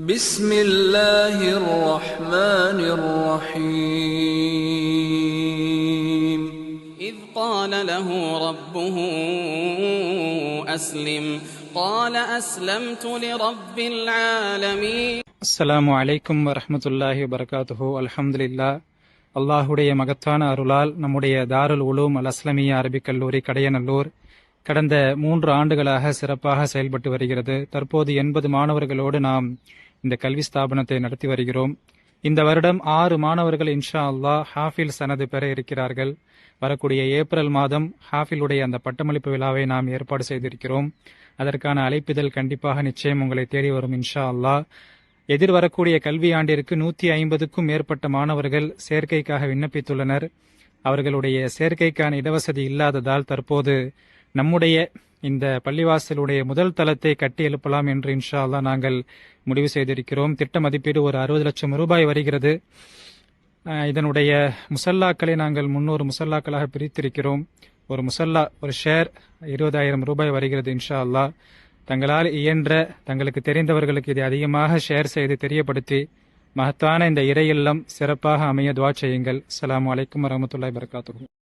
بسم الله الرحمن الرحيم إذ قال له ربه أسلم قال أسلمت لرب العالمين அஸ்ஸலாமு அலைக்கும் வரஹ்மத்துல்லாஹி வபரகாத்துஹு அல்ஹம்துலில்லா அல்லாஹுடைய மகத்தான அருளால் நம்முடைய தாருல் உலூம் அல் அஸ்லமியா அரபிக் கல்லூரி கடையநல்லூர் கடந்த மூன்று ஆண்டுகளாக சிறப்பாக செயல்பட்டு வருகிறது தற்போது எண்பது மாணவர்களோடு நாம் இந்த கல்வி ஸ்தாபனத்தை நடத்தி வருகிறோம். இந்த வருடம் ஆறு மாணவர்கள் இன்ஷா அல்லாஹ் ஹாஃபில் சனது பெற இருக்கிறார்கள். வரக்கூடிய ஏப்ரல் மாதம் ஹாஃபிலுடைய அந்த பட்டமளிப்பு விழாவை நாம் ஏற்பாடு செய்திருக்கிறோம். அதற்கான அழைப்பிதழ் கண்டிப்பாக நிச்சயம் உங்களை தேடி வரும் இன்ஷா அல்லாஹ். எதிர்வரக்கூடிய கல்வி ஆண்டிற்கு நூத்தி ஐம்பதுக்கும் மேற்பட்ட மாணவர்கள் சேர்க்கைக்காக விண்ணப்பித்துள்ளனர். அவர்களுடைய சேர்க்கைக்கான இடவசதி இல்லாததால் தற்போது நம்முடைய இந்த பள்ளிவாசலுடைய முதல் தளத்தை கட்டி எழுப்பலாம் என்று இன்ஷா அல்லா நாங்கள் முடிவு செய்திருக்கிறோம். திட்ட மதிப்பீடு ஒரு அறுபது லட்சம் ரூபாய் வருகிறது. இதனுடைய முசல்லாக்களை நாங்கள் முன்னூறு முசல்லாக்களாக பிரித்திருக்கிறோம். ஒரு முசல்லா ஒரு ஷேர் இருபதாயிரம் ரூபாய் வருகிறது இன்ஷா அல்லா தங்களால் இயன்ற தங்களுக்கு தெரிந்தவர்களுக்கு இதை அதிகமாக ஷேர் செய்து தெரியப்படுத்தி மகத்தான இந்த இறையில்லம் சிறப்பாக அமைய துவா செய்யுங்கள். அஸ்ஸலாமு அலைக்கும் வரமத்துல்லாய் வரகாத்துஹு